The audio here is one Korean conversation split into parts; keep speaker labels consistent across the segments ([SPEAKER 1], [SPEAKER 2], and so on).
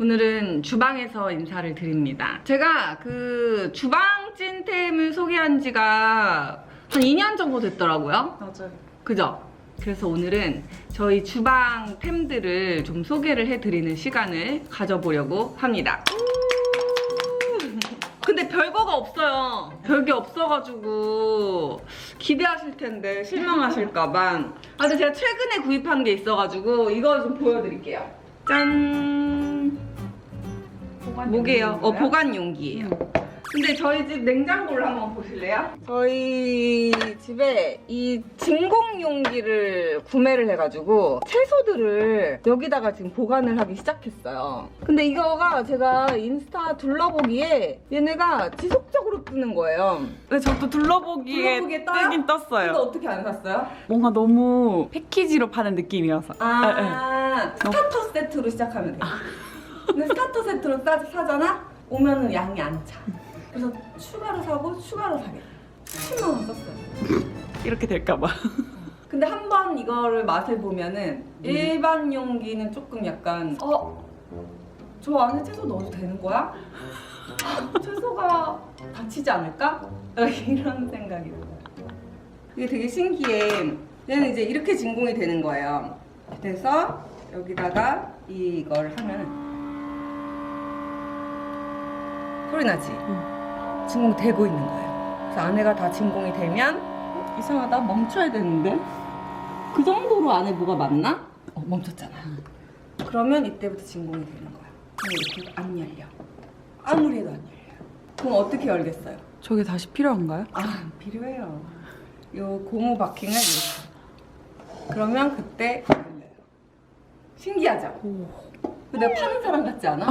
[SPEAKER 1] 오늘은 주방에서 인사를 드립니다. 제가 그 주방 찐템을 소개한 지가 한 2년 정도 됐더라고요.
[SPEAKER 2] 맞아요.
[SPEAKER 1] 그죠? 그래서 오늘은 저희 주방 템들을 좀 소개를 해드리는 시간을 가져보려고 합니다. 근데 별거가 없어요. 별게 없어가지고 기대하실 텐데 실망하실까봐. 아, 근데 제가 최근에 구입한 게 있어가지고 이거 좀 보여드릴게요. 짠! 뭐게요? 어, 보관 용기예요. 근데 저희 집 냉장고를 한번 보실래요? 저희 집에 이 진공 용기를 구매를 해가지고 채소들을 여기다가 지금 보관을 하기 시작했어요. 근데 이거가 제가 인스타 둘러보기에 얘네가 지속적으로 뜨는 거예요.
[SPEAKER 2] 네, 저도 둘러보기에,
[SPEAKER 1] 둘러보기에 떠요?
[SPEAKER 2] 뜨긴 떴어요.
[SPEAKER 1] 이거 어떻게 안 샀어요?
[SPEAKER 2] 뭔가 너무 패키지로 파는 느낌이어서.
[SPEAKER 1] 아, 스타터 세트로 시작하면 돼. 근데 스타터 세트로 싸, 사잖아? 오면은 양이 안 차. 그래서 추가로 사고 추가로 사게. 10만 원 썼어요.
[SPEAKER 2] 이렇게 될까봐.
[SPEAKER 1] 근데 한 번 이거를 맛을 보면은 일반 용기는 조금 약간 어? 저 안에 채소 넣어도 되는 거야? 아, 채소가 다치지 않을까? 이런 생각이 들어요. 이게 되게 신기해. 얘는 이제 이렇게 진공이 되는 거예요. 그래서 여기다가 이걸 하면 소리 나지? 진공 되고 있는 거예요. 그래서 안에가 다 진공이 되면 어, 이상하다 멈춰야 되는데 그 정도로 안에 뭐가 맞나? 어 멈췄잖아. 그러면 이때부터 진공이 되는 거야. 그럼 이렇게 안 열려. 아무리 해도 안 열려. 그럼 어떻게 열겠어요?
[SPEAKER 2] 저게 다시 필요한가요?
[SPEAKER 1] 아 필요해요. 요 고무 바킹을 이렇게. 그러면 그때 열려요. 신기하죠? 근데 파는 사람 같지 않아?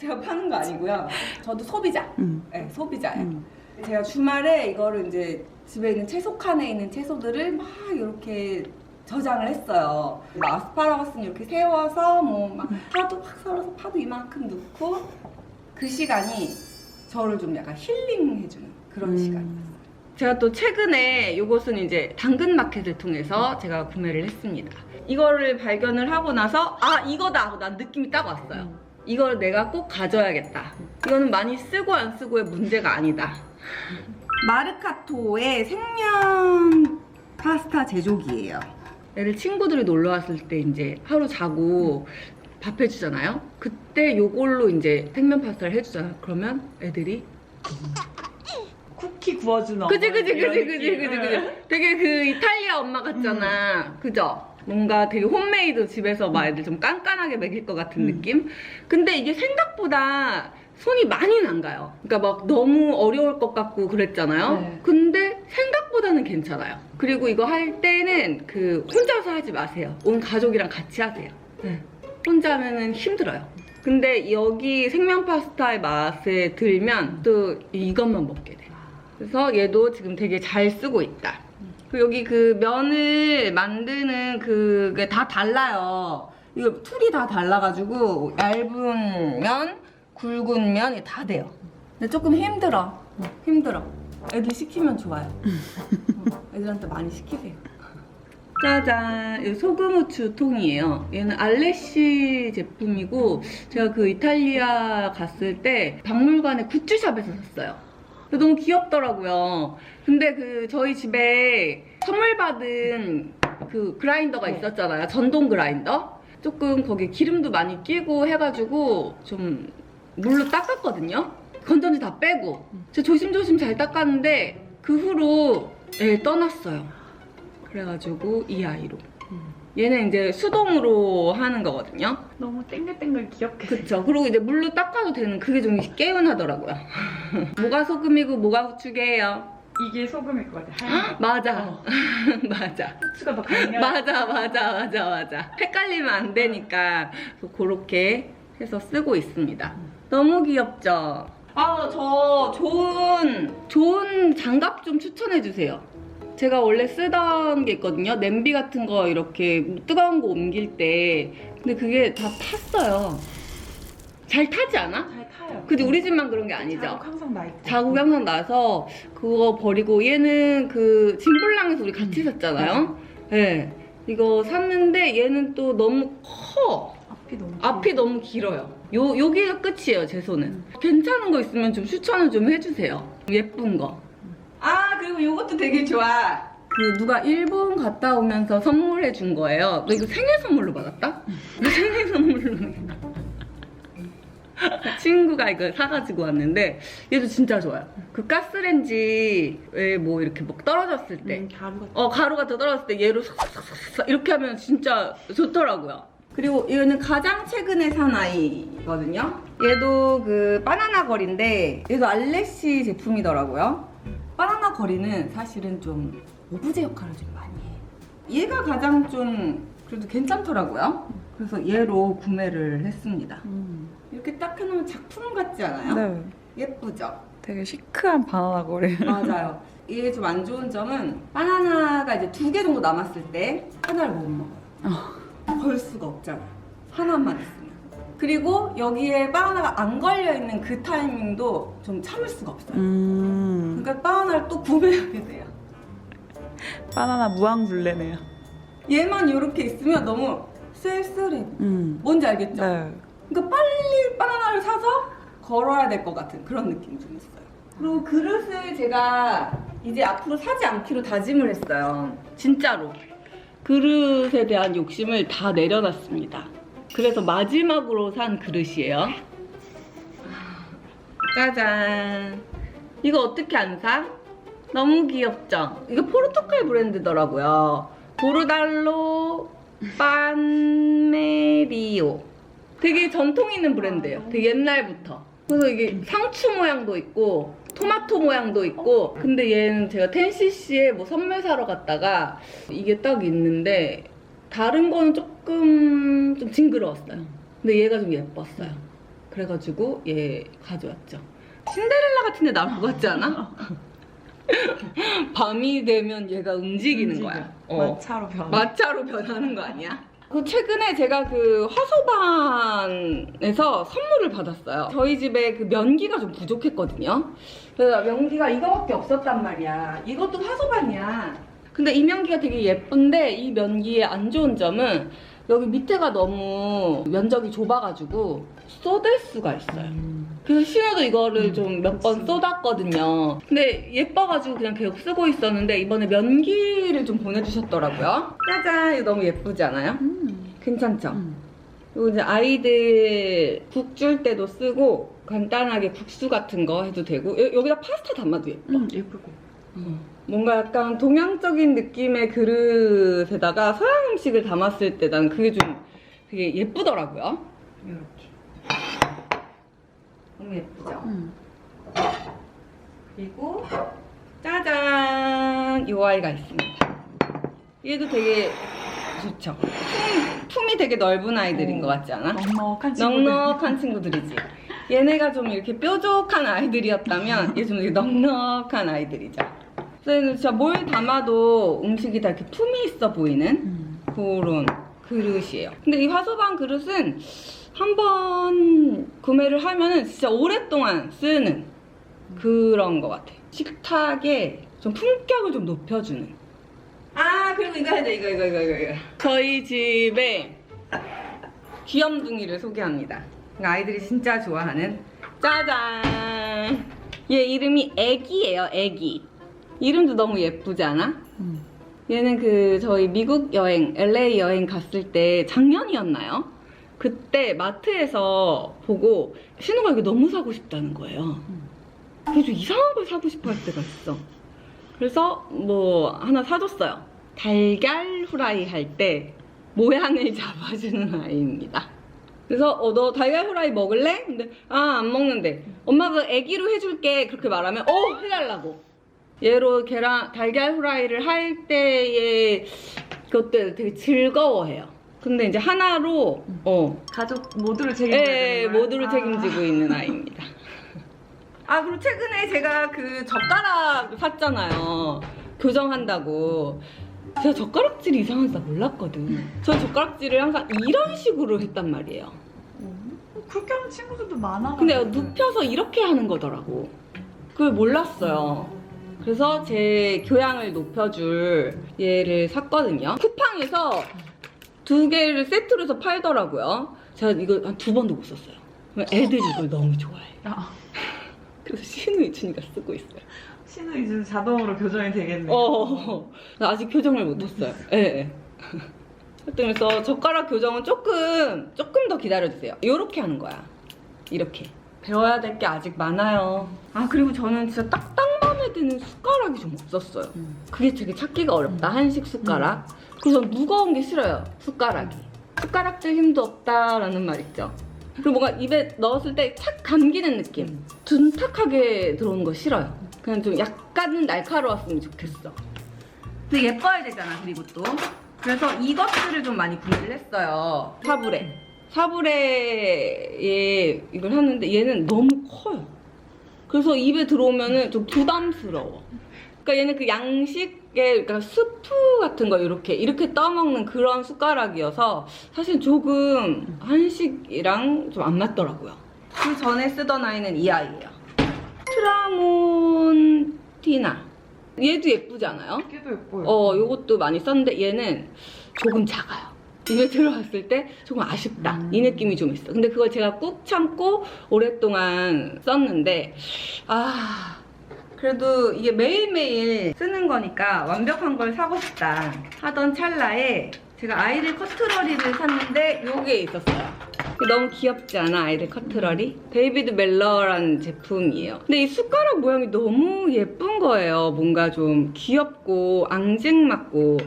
[SPEAKER 1] 제가 파는 거 아니고요. 저도 소비자.
[SPEAKER 2] 응.
[SPEAKER 1] 네, 소비자예요.
[SPEAKER 2] 응.
[SPEAKER 1] 제가 주말에 이거를 이제 집에 있는 채소 칸에 있는 채소들을 막 이렇게 저장을 했어요. 뭐 아스파라거스는 이렇게 세워서 뭐막 파도 확 썰어서 파도 이만큼 넣고 그 시간이 저를 좀 약간 힐링해주는 그런
[SPEAKER 2] 음.
[SPEAKER 1] 시간이었어요. 제가 또 최근에 이것은 이제 당근 마켓을 통해서 제가 구매를 했습니다. 이거를 발견을 하고 나서 아 이거다 하고 난 느낌이 딱 왔어요. 이걸 내가 꼭 가져야겠다. 이거는 많이 쓰고 안 쓰고의 문제가 아니다. 마르카토의 생면 파스타 제조기예요. 얘를 친구들이 놀러 왔을 때 이제 하루 자고 밥 해주잖아요. 그때 요걸로 이제 생면 파스타를 해주잖아요. 그러면 애들이
[SPEAKER 2] 쿠키 구워주는
[SPEAKER 1] 그지 그지 그지 그지. 그지 그지 되게 그 이탈리아 엄마 같잖아 그죠 뭔가 되게 홈메이드 집에서 막 애들 좀 깐깐하게 먹일 것 같은
[SPEAKER 2] 음.
[SPEAKER 1] 느낌 근데 이게 생각보다 손이 많이는 안 가요 그러니까 막 너무 어려울 것 같고 그랬잖아요
[SPEAKER 2] 네.
[SPEAKER 1] 근데 생각보다는 괜찮아요 그리고 이거 할 때는 그 혼자서 하지 마세요 온 가족이랑 같이 하세요 네. 혼자 하면은 힘들어요 근데 여기 생면 파스타의 맛에 들면 또 이것만 먹게 돼요 그래서 얘도 지금 되게 잘 쓰고 있다. 그리고 여기 그 면을 만드는 그게 다 달라요. 이거 툴이 다 달라가지고 얇은 면, 굵은 면이 다 돼요. 근데 조금 힘들어. 힘들어. 애들 시키면 좋아요. 어, 애들한테 많이 시키세요. 짜잔, 이 소금 후추 통이에요. 얘는 알레시 제품이고 제가 그 이탈리아 갔을 때 박물관의 굿즈샵에서 샀어요. 근데 너무 귀엽더라고요. 근데 그 저희 집에 선물 받은 그 그라인더가
[SPEAKER 2] 네.
[SPEAKER 1] 있었잖아요. 전동 그라인더. 조금 거기 기름도 많이 끼고 해가지고 좀 물로 닦았거든요. 건전지 다 빼고. 제가 조심조심 잘 닦았는데 그 후로 애 떠났어요. 그래가지고 이 아이로. 얘는 이제 수동으로 하는 거거든요.
[SPEAKER 2] 너무 땡글땡글 귀엽게.
[SPEAKER 1] 그쵸. 그리고 이제 물로 닦아도 되는 그게 좀 개운하더라고요. 뭐가 소금이고 뭐가 후추게요?
[SPEAKER 2] 이게 소금일 것 같아. 하얀 거.
[SPEAKER 1] 맞아. 맞아.
[SPEAKER 2] 후추가 더 강렬.
[SPEAKER 1] 맞아, 맞아, 맞아, 맞아. 헷갈리면 안 되니까 그렇게 해서 쓰고 있습니다. 너무 귀엽죠? 아, 저 좋은, 좋은 장갑 좀 추천해 주세요. 제가 원래 쓰던 게 있거든요. 냄비 같은 거 이렇게 뜨거운 거 옮길 때. 근데 그게 다 탔어요. 잘 타지 않아?
[SPEAKER 2] 잘 타요.
[SPEAKER 1] 근데 우리 집만 그런 게 아니죠?
[SPEAKER 2] 자국 항상 나 있고.
[SPEAKER 1] 자국이 항상 나서 그거 버리고 얘는 그 진볼랑에서 우리 같이 샀잖아요. 네. 이거 샀는데 얘는 또 너무 커.
[SPEAKER 2] 앞이 너무
[SPEAKER 1] 앞이 너무 길어요. 요, 여기가 끝이에요, 제 손은. 괜찮은 거 있으면 좀 추천을 좀 해주세요. 예쁜 거. 아, 그리고 요것도 되게 좋아. 그 누가 일본 갔다 오면서 선물해 준 거예요. 너 이거 생일 선물로 받았다? 이거 생일 선물로. 친구가 이거 사가지고 왔는데 얘도 진짜 좋아요. 그 가스렌지에 뭐 이렇게 뭐 떨어졌을 때
[SPEAKER 2] 음, 가루가
[SPEAKER 1] 어 가루가 더 떨어졌을 때 얘로 싹싹싹싹 이렇게 하면 진짜 좋더라고요. 그리고 이거는 가장 최근에 산 아이거든요. 얘도 그 바나나 거리인데 얘도 알레시 제품이더라고요. 바나나 거리는 사실은 좀 오브제 역할을 좀 많이 해. 얘가 가장 좀 그래도 괜찮더라고요. 그래서 얘로 구매를 했습니다.
[SPEAKER 2] 음.
[SPEAKER 1] 이렇게 딱 해놓으면 작품 같지 않아요?
[SPEAKER 2] 네.
[SPEAKER 1] 예쁘죠?
[SPEAKER 2] 되게 시크한 바나나 거리.
[SPEAKER 1] 맞아요. 이게 좀안 좋은 점은 바나나가 이제 두 개 정도 남았을 때 하나를 못 먹어요. 걸 수가 없잖아. 하나만 있으면. 그리고 여기에 바나나가 안 걸려 있는 그 타이밍도 좀 참을 수가 없어요.
[SPEAKER 2] 음.
[SPEAKER 1] 그러니까 바나나를 또 구매하게 돼요.
[SPEAKER 2] 바나나 무항불레네요.
[SPEAKER 1] 얘만 이렇게 있으면 너무 쓸쓸해.
[SPEAKER 2] 음.
[SPEAKER 1] 뭔지 알겠죠?
[SPEAKER 2] 네.
[SPEAKER 1] 그러니까 빨리 바나나를 사서 걸어야 될 것 같은 그런 느낌이 좀 있어요. 그리고 그릇을 제가 이제 앞으로 사지 않기로 다짐을 했어요. 진짜로. 그릇에 대한 욕심을 다 내려놨습니다. 그래서 마지막으로 산 그릇이에요. 짜잔. 이거 어떻게 안 사? 너무 귀엽죠? 이거 포르투갈 브랜드더라고요. 보르달로 판메리오. 되게 전통 있는 브랜드예요. 되게 옛날부터. 그래서 이게 상추 모양도 있고 토마토 모양도 있고 근데 얘는 제가 텐시씨에 뭐 선물 사러 갔다가 이게 딱 있는데 다른 거는 조금 좀 징그러웠어요. 근데 얘가 좀 예뻤어요. 그래가지고 얘 가져왔죠. 신데렐라 같은 데 나올 것 같지 않아? 밤이 되면 얘가 움직이는 거야. 어.
[SPEAKER 2] 마차로 변.
[SPEAKER 1] 마차로 변하는 거 아니야? 그 최근에 제가 그 화소반에서 선물을 받았어요. 저희 집에 그 면기가 좀 부족했거든요. 그래서 면기가 이거밖에 없었단 말이야. 이것도 화소반이야. 근데 이 면기가 되게 예쁜데 이 면기의 안 좋은 점은 여기 밑에가 너무 면적이 좁아가지고 쏟을 수가 있어요.
[SPEAKER 2] 음.
[SPEAKER 1] 그래서 신어도 이거를 좀 몇 번. 쏟았거든요. 근데 예뻐가지고 그냥 계속 쓰고 있었는데 이번에 면기를 좀 보내주셨더라고요. 짜잔! 이거 너무 예쁘지 않아요?
[SPEAKER 2] 음.
[SPEAKER 1] 괜찮죠?
[SPEAKER 2] 음.
[SPEAKER 1] 그리고 이제 아이들 국 줄 때도 쓰고 간단하게 국수 같은 거 해도 되고 여, 여기다 파스타 담아도 예뻐.
[SPEAKER 2] 음, 예쁘고.
[SPEAKER 1] 뭔가 약간 동양적인 느낌의 그릇에다가 서양 음식을 담았을 때 난 그게 좀 되게 예쁘더라고요. 이렇게. 너무 예쁘죠?
[SPEAKER 2] 음.
[SPEAKER 1] 그리고 짜잔 이 아이가 있습니다. 얘도 되게 좋죠. 품, 품이 되게 넓은 아이들인
[SPEAKER 2] 어.
[SPEAKER 1] 것 같지 않아?
[SPEAKER 2] 넉넉한 친구들.
[SPEAKER 1] 넉넉한 친구들이지. 얘네가 좀 이렇게 뾰족한 아이들이었다면 얘좀 이렇게 넉넉한 아이들이죠. 얘는 진짜 뭘 담아도 음식이 다 이렇게 품이 있어 보이는
[SPEAKER 2] 음.
[SPEAKER 1] 그런 그릇이에요. 근데 이 화소방 그릇은 한 번 구매를 하면은 진짜 오랫동안 쓰는 그런 것 같아. 식탁에 좀 품격을 좀 높여주는. 아 그리고 이거 해야 돼 이거 이거 이거 이거 이거. 저희 집에 귀염둥이를 소개합니다. 아이들이 진짜 좋아하는 짜잔. 얘 이름이 애기예요 애기. 이름도 너무 예쁘지 않아?
[SPEAKER 2] 음.
[SPEAKER 1] 얘는 그 저희 미국 여행, LA 여행 갔을 때 작년이었나요? 그때 마트에서 보고 신우가 이게 너무 사고 싶다는 거예요. 그래서 이상한 걸 사고 싶어 할 때가 있어. 그래서 뭐 하나 사줬어요. 달걀 후라이 할 때 모양을 잡아주는 아이입니다. 그래서 어, 너 달걀 후라이 먹을래? 근데 아 안 먹는데 엄마가 애기로 해줄게 그렇게 말하면 어 해달라고 얘로 계란 달걀 후라이를 할 때의 그것들 되게 즐거워해요. 근데 이제 하나로 어
[SPEAKER 2] 가족 모두를 책임져야
[SPEAKER 1] 예,
[SPEAKER 2] 되는 거야?
[SPEAKER 1] 모두를
[SPEAKER 2] 아.
[SPEAKER 1] 책임지고 있는 아이입니다. 아 그리고 최근에 제가 그 젓가락 샀잖아요. 교정한다고. 제가 젓가락질이 이상한지 나 몰랐거든. 저 젓가락질을 항상 이런 식으로 했단 말이에요.
[SPEAKER 2] 음. 그렇게 하는 친구들도 많아.
[SPEAKER 1] 근데 눕혀서 이렇게 하는 거더라고. 그걸 몰랐어요. 그래서 제 교양을 높여줄 얘를 샀거든요. 쿠팡에서 두 개를 세트로 해서 팔더라고요. 제가 이거 한 두 번도 못 썼어요. 애들이 이걸 너무 좋아해.
[SPEAKER 2] 아,
[SPEAKER 1] 그래서 신우 이춘이가 쓰고 있어요.
[SPEAKER 2] 신우 이제 자동으로 교정이 되겠네.
[SPEAKER 1] 어, 나 아직 교정을 못했어요. 예. 예. 하여튼 그래서 젓가락 교정은 조금 조금 더 기다려주세요. 이렇게 하는 거야. 이렇게. 배워야 될 게 아직 많아요. 아 그리고 저는 진짜 딱딱 마음에 드는 숟가락이 좀 없었어요.
[SPEAKER 2] 음.
[SPEAKER 1] 그게 되게 찾기가 어렵다. 한식 숟가락. 그래서 무거운 게 싫어요. 숟가락이. 숟가락질 힘도 없다라는 말 있죠. 그리고 뭔가 입에 넣었을 때 착 감기는 느낌. 둔탁하게 들어오는 거 싫어요. 그냥 좀 약간은 날카로웠으면 좋겠어. 근데 예뻐야 되잖아, 그리고 또. 그래서 이것들을 좀 많이 구매를 했어요. 사브레. 사브레에 이걸 하는데 얘는 너무 커요. 그래서 입에 들어오면은 좀 부담스러워. 그러니까 얘는 그 양식에 그러니까 스프 같은 거 이렇게 이렇게 떠먹는 그런 숟가락이어서 사실 조금 한식이랑 좀 안 맞더라고요. 그 전에 쓰던 아이는 이 아이예요. 트라몬티나. 얘도 예쁘지 않아요?
[SPEAKER 2] 걔도 예뻐요.
[SPEAKER 1] 어, 요것도 많이 썼는데 얘는 조금 작아요. 입에 들어갔을 때 조금 아쉽다.
[SPEAKER 2] 음.
[SPEAKER 1] 이 느낌이 좀 있어. 근데 그걸 제가 꾹 참고 오랫동안 썼는데, 아, 그래도 이게 매일매일 쓰는 거니까 완벽한 걸 사고 싶다 하던 찰나에 제가 아이들 커트러리를 샀는데 요게 있었어요. 이게 너무 귀엽지 않아 아이들 커트러리? 데이비드 멜러라는 제품이에요. 근데 이 숟가락 모양이 너무 예쁜 거예요. 뭔가 좀 귀엽고 앙증맞고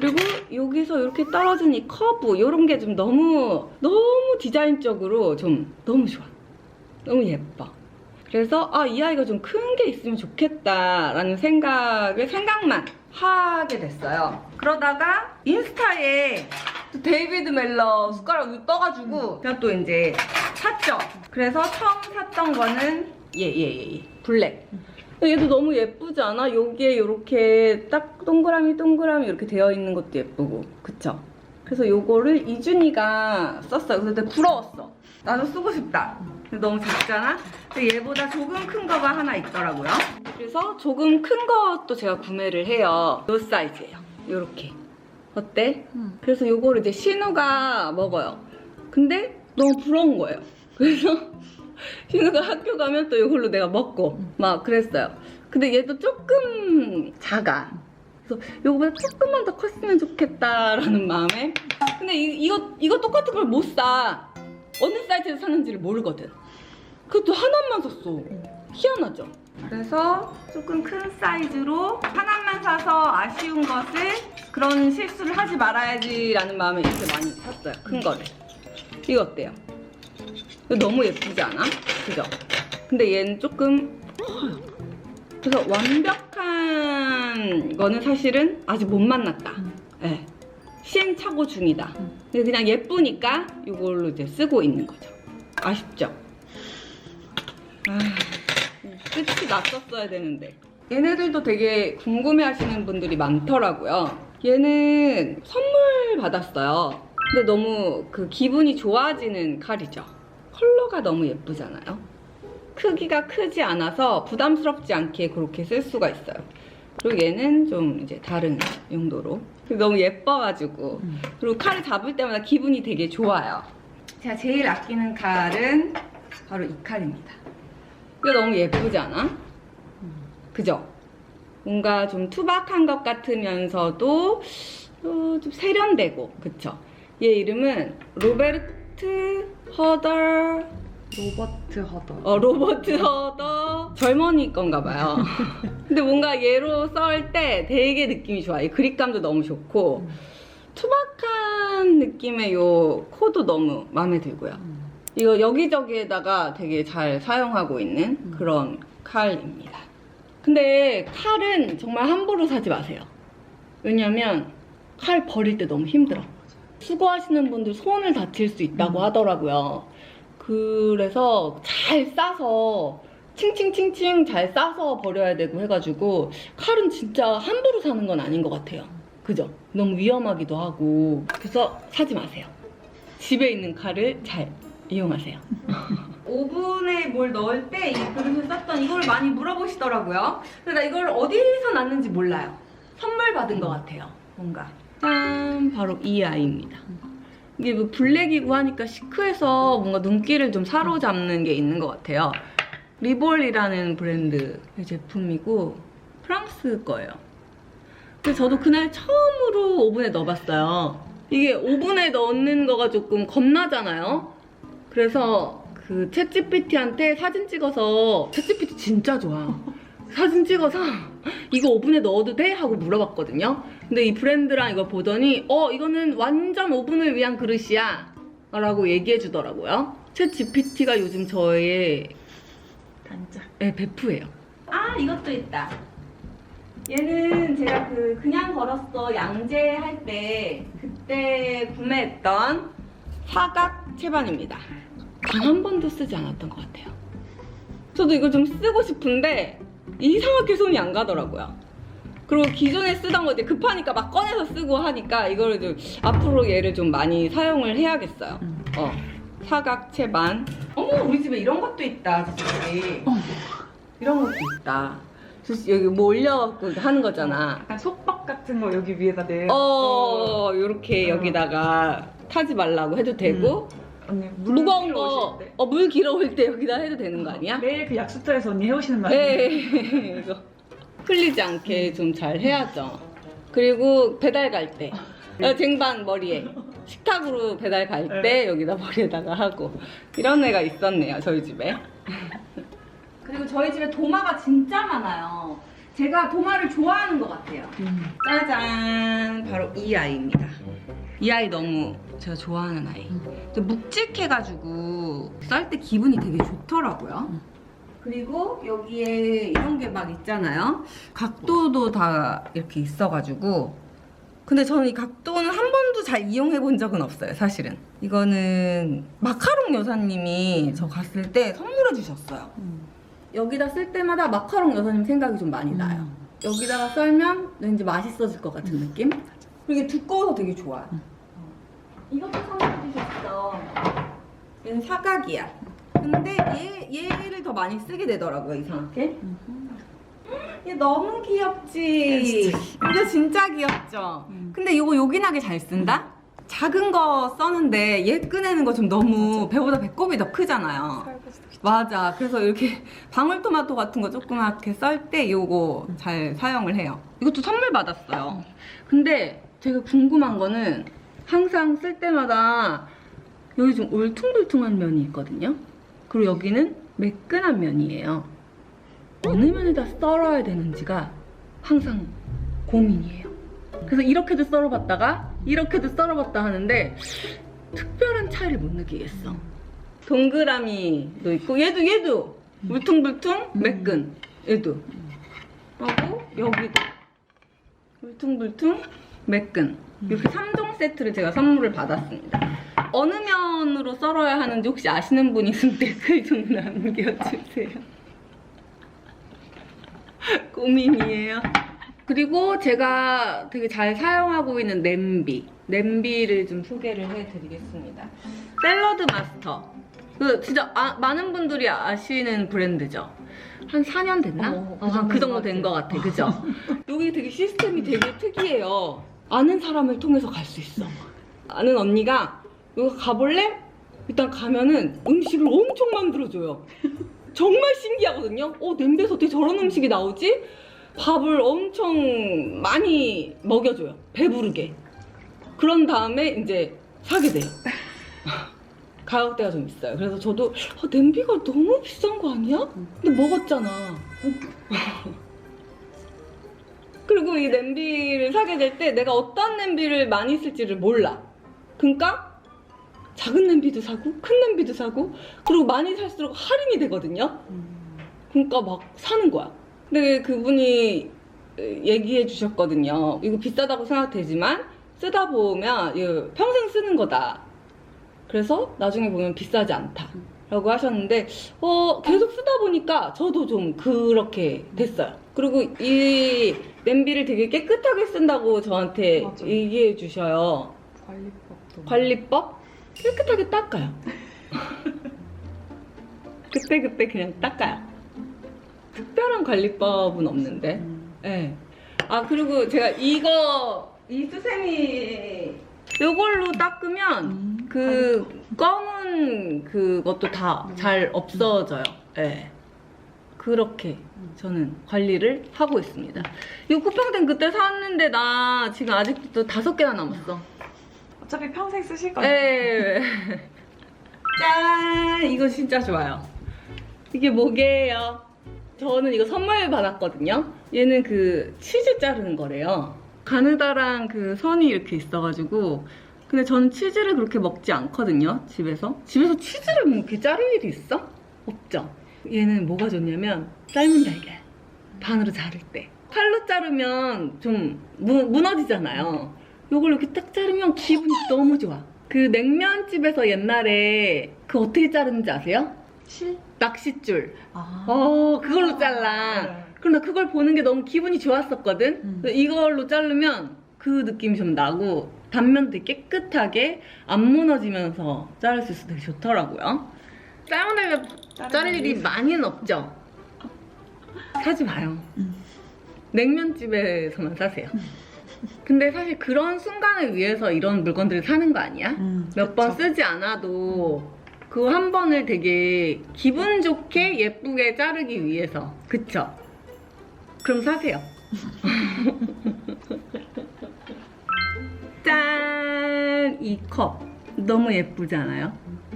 [SPEAKER 1] 그리고 여기서 이렇게 떨어진 이 커브 이런 게 좀 너무 너무 디자인적으로 좀 너무 좋아. 너무 예뻐. 그래서 아 이 아이가 좀 큰 게 있으면 좋겠다라는 생각을 생각만 하게 됐어요. 그러다가 인스타에 또 데이비드 멜러 숟가락이 떠가지고 제가 또 이제 샀죠. 그래서 처음 샀던 거는 얘얘얘 얘, 블랙. 얘도 너무 예쁘지 않아? 여기에 이렇게 딱 동그라미 동그라미 이렇게 되어 있는 것도 예쁘고 그쵸? 그래서 요거를 이준이가 썼어요. 되게 부러웠어. 나도 쓰고 싶다. 근데 너무 작잖아? 근데 얘보다 조금 큰 거가 하나 있더라고요. 그래서 조금 큰 것도 제가 구매를 해요. 요 사이즈예요. 요렇게. 어때?
[SPEAKER 2] 음.
[SPEAKER 1] 그래서 요거를 이제 신우가 먹어요. 근데 너무 부러운 거예요. 그래서 신우가 학교 가면 또 이걸로 내가 먹고 막 그랬어요. 근데 얘도 조금 작아. 그래서 요거보다 조금만 더 컸으면 좋겠다라는 마음에. 근데 이, 이거 이거 똑같은 걸 못 사. 어느 사이즈에서 사는지를 모르거든. 그것도 하나만 샀어. 희한하죠? 그래서 조금 큰 사이즈로 하나만 사서 아쉬운 것을 그런 실수를 하지 말아야지라는 마음에 이렇게 많이 샀어요. 큰 거를. 이거 어때요? 너무 예쁘지 않아? 그죠? 근데 얘는 조금 커요. 그래서 완벽한 거는 사실은 아직 못 만났다.
[SPEAKER 2] 음.
[SPEAKER 1] 예. 시행착오 중이다.
[SPEAKER 2] 음.
[SPEAKER 1] 근데 그냥 예쁘니까 이걸로 이제 쓰고 있는 거죠. 아쉽죠? 아, 끝이 났었어야 되는데. 얘네들도 되게 궁금해 하시는 분들이 많더라고요. 얘는 선물 받았어요. 근데 너무 그 기분이 좋아지는 칼이죠. 컬러가 너무 예쁘잖아요. 크기가 크지 않아서 부담스럽지 않게 그렇게 쓸 수가 있어요. 그리고 얘는 좀 이제 다른 용도로. 너무 예뻐가지고.
[SPEAKER 2] 음.
[SPEAKER 1] 그리고 칼을 잡을 때마다 기분이 되게 좋아요. 제가 제일 아끼는 칼은 바로 이 칼입니다. 이거 너무 예쁘지 않아? 그죠? 뭔가 좀 투박한 것 같으면서도 어, 좀 세련되고 그쵸? 얘 이름은 로베르 트 허더
[SPEAKER 2] 로버트 허더.
[SPEAKER 1] 어, 로버트 허더 젊은이 건가 봐요. 근데 뭔가 얘로 썰 때 되게 느낌이 좋아. 이 그립감도 너무 좋고
[SPEAKER 2] 음.
[SPEAKER 1] 투박한 느낌의 요 코도 너무 마음에 들고요.
[SPEAKER 2] 음.
[SPEAKER 1] 이거 여기저기에다가 되게 잘 사용하고 있는
[SPEAKER 2] 음.
[SPEAKER 1] 그런 칼입니다. 근데 칼은 정말 함부로 사지 마세요. 왜냐면 칼 버릴 때 너무 힘들어. 수거하시는 분들 손을 다칠 수 있다고
[SPEAKER 2] 음.
[SPEAKER 1] 하더라고요. 그래서 잘 싸서 칭칭칭칭 잘 싸서 버려야 되고 해가지고 칼은 진짜 함부로 사는 건 아닌 것 같아요. 그죠? 너무 위험하기도 하고 그래서 사지 마세요. 집에 있는 칼을 잘 이용하세요. 오븐에 뭘 넣을 때 이 그릇을 썼던 이걸 많이 물어보시더라고요. 근데 나 이걸 어디서 났는지 몰라요. 선물 받은 것 같아요. 뭔가. 짠! 바로 이 아이입니다. 이게 뭐 블랙이고 하니까 시크해서 뭔가 눈길을 좀 사로잡는 게 있는 것 같아요. 리볼이라는 브랜드의 제품이고 프랑스 거예요. 근데 저도 그날 처음으로 오븐에 넣어봤어요. 이게 오븐에 넣는 거가 조금 겁나잖아요. 그래서 그 챗GPT한테 사진 찍어서 챗GPT 진짜 좋아. 사진 찍어서 이거 오븐에 넣어도 돼? 하고 물어봤거든요. 근데 이 브랜드랑 이거 보더니 어 이거는 완전 오븐을 위한 그릇이야 라고 얘기해 주더라고요. 챗 GPT가 요즘 저의
[SPEAKER 2] 단짝.
[SPEAKER 1] 네, 베프예요. 아 이것도 있다. 얘는 제가 그 그냥 걸었어 양재 할 때 그때 구매했던 사각 채반입니다. 단 한 번도 쓰지 않았던 것 같아요. 저도 이거 좀 쓰고 싶은데 이상하게 손이 안 가더라고요. 그리고 기존에 쓰던 거 이제 급하니까 막 꺼내서 쓰고 하니까 이거를 좀 앞으로 얘를 좀 많이 사용을 해야겠어요.
[SPEAKER 2] 음.
[SPEAKER 1] 어 사각 채반. 어머 우리 집에 이런 것도 있다 저기. 이런 것도 있다. 저 여기 뭐 올려갖고 하는 거잖아.
[SPEAKER 2] 약간 속박 같은 거 여기 위에다 내.
[SPEAKER 1] 어, 요렇게
[SPEAKER 2] 어.
[SPEAKER 1] 여기다가 타지 말라고 해도 되고,
[SPEAKER 2] 언니 물
[SPEAKER 1] 무거운 거. 어, 물 길어올 때 여기다 해도 되는 거 아니야?
[SPEAKER 2] 매일 그 약수터에서 언니 해오시는 거 아니에요?
[SPEAKER 1] 네. 이거 흘리지 않게 좀 잘 해야죠. 그리고 배달 갈 때, 어, 쟁반 머리에. 식탁으로 배달 갈 때 여기다 머리에다가 하고. 이런 애가 있었네요, 저희 집에. 그리고 저희 집에 도마가 진짜 많아요. 제가 도마를 좋아하는 것 같아요.
[SPEAKER 2] 음.
[SPEAKER 1] 짜잔 바로 이 아이입니다 이 아이 너무 제가 좋아하는 아이 좀 묵직해가지고 썰때 기분이 되게 좋더라고요 그리고 여기에 이런 게 막 있잖아요 각도도 다 이렇게 있어가지고 근데 저는 이 각도는 한 번도 잘 이용해 본 적은 없어요 사실은 이거는 마카롱 여사님이 저 갔을 때 선물해 주셨어요
[SPEAKER 2] 음.
[SPEAKER 1] 여기다 쓸 때마다 마카롱 여사님 생각이 좀 많이 나요 여기다가 썰면 왠지 맛있어질 것 같은 느낌? 그리고 이게 두꺼워서 되게 좋아요. 이것도 선물해 주셨어. 얘는 사각이야. 근데 얘, 얘를 더 많이 쓰게 되더라고요, 이상하게. 얘 너무 귀엽지? 이거 진짜 귀엽죠?
[SPEAKER 2] 음.
[SPEAKER 1] 근데 이거 요긴하게 잘 쓴다? 작은 거 써는데 얘 꺼내는 거 좀 너무 배보다 배꼽이 더 크잖아요. 맞아. 그래서 이렇게 방울토마토 같은 거 조그맣게 썰 때 요거 잘 사용을 해요. 이것도 선물 받았어요. 근데 제가 궁금한 거는 항상 쓸 때마다 여기 좀 울퉁불퉁한 면이 있거든요. 그리고 여기는 매끈한 면이에요. 어느 면에다 썰어야 되는지가 항상 고민이에요. 그래서 이렇게도 썰어봤다가 이렇게도 썰어봤다 하는데 특별한 차이를 못 느끼겠어. 동그라미도 있고 얘도 얘도 울퉁불퉁 매끈 얘도 하고 여기도 울퉁불퉁 매끈 이렇게 3종 세트를 제가 선물을 받았습니다. 어느 면으로 썰어야 하는지 혹시 아시는 분 있으면 댓글 좀 남겨주세요. 고민이에요. 그리고 제가 되게 잘 사용하고 있는 냄비. 냄비를 좀 소개를 해드리겠습니다. 샐러드 마스터. 그 진짜 아- 많은 분들이 아시는 브랜드죠. 한 4년 됐나?
[SPEAKER 2] 어, 그
[SPEAKER 1] 어, 한그
[SPEAKER 2] 정도인
[SPEAKER 1] 정도 것된것 같아. 그죠? 여기 되게 시스템이 되게 특이해요. 아는 사람을 통해서 갈 수 있어. 아는 언니가 이거 가볼래? 일단 가면은 음식을 엄청 만들어줘요. 정말 신기하거든요. 어, 냄비에서 어떻게 저런 음식이 나오지? 밥을 엄청 많이 먹여줘요. 배부르게. 그런 다음에 이제 사게 돼요. 가격대가 좀 있어요. 그래서 저도 어, 냄비가 너무 비싼 거 아니야? 근데 먹었잖아. 그리고 이 냄비를 사게 될 때 내가 어떤 냄비를 많이 쓸지를 몰라. 그러니까 작은 냄비도 사고 큰 냄비도 사고 그리고 많이 살수록 할인이 되거든요. 그러니까 막 사는 거야. 근데 그분이 얘기해 주셨거든요. 이거 비싸다고 생각되지만 쓰다 보면 평생 쓰는 거다. 그래서 나중에 보면 비싸지 않다. 라고 하셨는데, 어, 계속 쓰다 보니까 저도 좀 그렇게 됐어요. 그리고 이 냄비를 되게 깨끗하게 쓴다고 저한테
[SPEAKER 2] 맞아.
[SPEAKER 1] 얘기해 주셔요.
[SPEAKER 2] 관리법도.
[SPEAKER 1] 관리법? 깨끗하게 닦아요. 그때 그때 그냥 닦아요. 특별한 관리법은 없는데.
[SPEAKER 2] 음.
[SPEAKER 1] 네. 아 그리고 제가 이거 이 수세미 요걸로 닦으면
[SPEAKER 2] 음.
[SPEAKER 1] 그 검은 그것도 다 잘 없어져요. 예. 그렇게 저는 관리를 하고 있습니다. 이 쿠팡템 그때 샀는데 나 지금 아직도 다섯 개나 남았어.
[SPEAKER 2] 어차피 평생 쓰실 거예요.
[SPEAKER 1] 예. 짠! 이거 진짜 좋아요. 이게 뭐게요? 저는 이거 선물 받았거든요. 얘는 그 치즈 자르는 거래요. 가느다랑 그 선이 이렇게 있어가지고. 근데 저는 치즈를 그렇게 먹지 않거든요, 집에서. 집에서 치즈를 뭐 이렇게 자를 일이 있어? 없죠. 얘는 뭐가 좋냐면 삶은 달걀. 반으로 자를 때. 칼로 자르면 좀 무, 무너지잖아요. 요걸 이렇게 딱 자르면 기분이 너무 좋아. 그 냉면집에서 옛날에 그 어떻게 자르는지 아세요?
[SPEAKER 2] 실?
[SPEAKER 1] 낚싯줄.
[SPEAKER 2] 아.
[SPEAKER 1] 어, 그걸로 잘라.
[SPEAKER 2] 네.
[SPEAKER 1] 그럼 나 그걸 보는 게 너무 기분이 좋았었거든?
[SPEAKER 2] 음.
[SPEAKER 1] 이걸로 자르면 그 느낌이 좀 나고 단면도 깨끗하게 안 무너지면서 자를 수 있어서 되게 좋더라고요. 삶은 달걀 자를 일이 많이는 없죠? 사지 마요.
[SPEAKER 2] 음.
[SPEAKER 1] 냉면집에서만 사세요. 근데 사실 그런 순간을 위해서 이런 물건들을 사는 거 아니야?
[SPEAKER 2] 음,
[SPEAKER 1] 몇 번
[SPEAKER 2] 그쵸.
[SPEAKER 1] 쓰지 않아도 그 한 번을 되게 기분 좋게 예쁘게 자르기 위해서 그쵸? 그럼 사세요 짠! 이 컵 너무 예쁘지 않아요?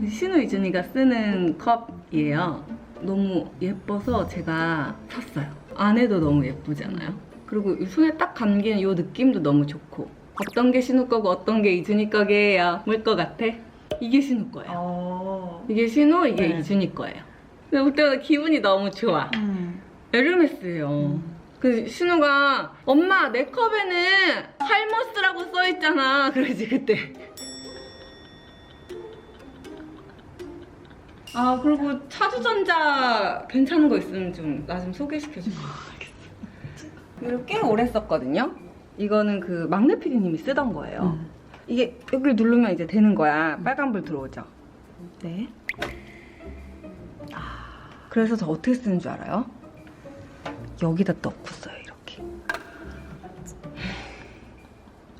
[SPEAKER 1] 신우 이준이가 쓰는 컵이에요 너무 예뻐서 제가 샀어요 안에도 너무 예쁘지 않아요? 그리고 이 손에 딱 감기는 이 느낌도 너무 좋고 어떤 게 신우 거고 어떤 게 이준이 거게요? 뭘거 같아? 이게 신우 거예요
[SPEAKER 2] 어.
[SPEAKER 1] 이게 신우, 이게
[SPEAKER 2] 네.
[SPEAKER 1] 이준이 거예요. 근데 볼 때마다 기분이 너무 좋아.
[SPEAKER 2] 음.
[SPEAKER 1] 에르메스예요.
[SPEAKER 2] 음.
[SPEAKER 1] 그 신우가 엄마 내 컵에는 할머스라고 써있잖아. 그러지 그때. 아 그리고 차주전자 괜찮은 거 있으면 좀 나 좀 소개시켜줘. 이거 꽤 오래 썼거든요. 이거는 그 막내 PD님이 쓰던 거예요.
[SPEAKER 2] 음.
[SPEAKER 1] 이게 여기를 누르면 이제 되는 거야. 빨간불 들어오죠.
[SPEAKER 2] 네.
[SPEAKER 1] 그래서 저 어떻게 쓰는 줄 알아요? 여기다 넣고 써요, 이렇게.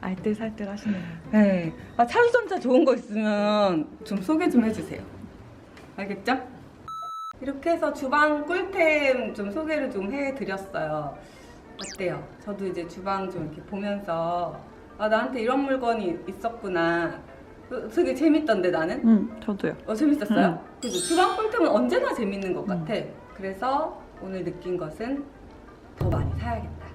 [SPEAKER 2] 알뜰살뜰 하시네요.
[SPEAKER 1] 네. 아, 차유전자 좋은 거 있으면 좀 소개 좀 해주세요. 알겠죠? 이렇게 해서 주방 꿀템 좀 소개를 좀 해드렸어요. 어때요? 저도 이제 주방 좀 이렇게 보면서 아, 나한테 이런 물건이 있었구나. 어, 되게 재밌던데, 나는?
[SPEAKER 2] 음, 저도요.
[SPEAKER 1] 어, 재밌었어요?
[SPEAKER 2] 음.
[SPEAKER 1] 그죠? 주방 꿀템은 언제나 재밌는 것 같아. 그래서 오늘 느낀 것은 더 많이 사야겠다.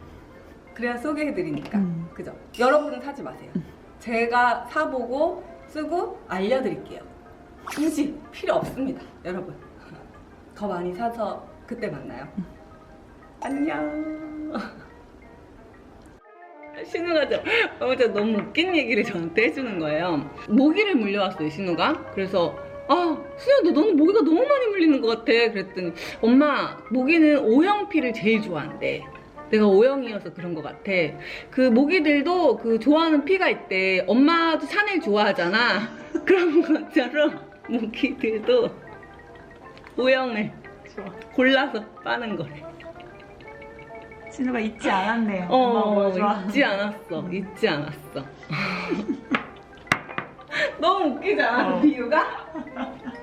[SPEAKER 1] 그래야 소개해드리니까.
[SPEAKER 2] 음.
[SPEAKER 1] 그죠? 여러분은 사지 마세요. 제가 사보고 쓰고 알려드릴게요. 굳이 필요 없습니다, 여러분. 더 많이 사서 그때 만나요. 안녕. 신우가 저, 어제 너무 웃긴 얘기를 저한테 해주는 거예요. 모기를 물려왔어요, 신우가. 그래서, 아, 수야, 너 너무 모기가 너무 많이 물리는 것 같아. 그랬더니, 엄마, 모기는 O형피를 제일 좋아한대. 내가 O형이어서 그런 것 같아. 그 모기들도 그 좋아하는 피가 있대. 엄마도 샤넬 좋아하잖아. 그런 것처럼 모기들도
[SPEAKER 2] 좋아.
[SPEAKER 1] 골라서 빠는 거래.
[SPEAKER 2] 진우가 잊지 않았네요.
[SPEAKER 1] 어,
[SPEAKER 2] 뭘 좋아하는지.
[SPEAKER 1] 잊지 않았어. 잊지 않았어. 너무 웃기지 않아?
[SPEAKER 2] 어.
[SPEAKER 1] 비유가?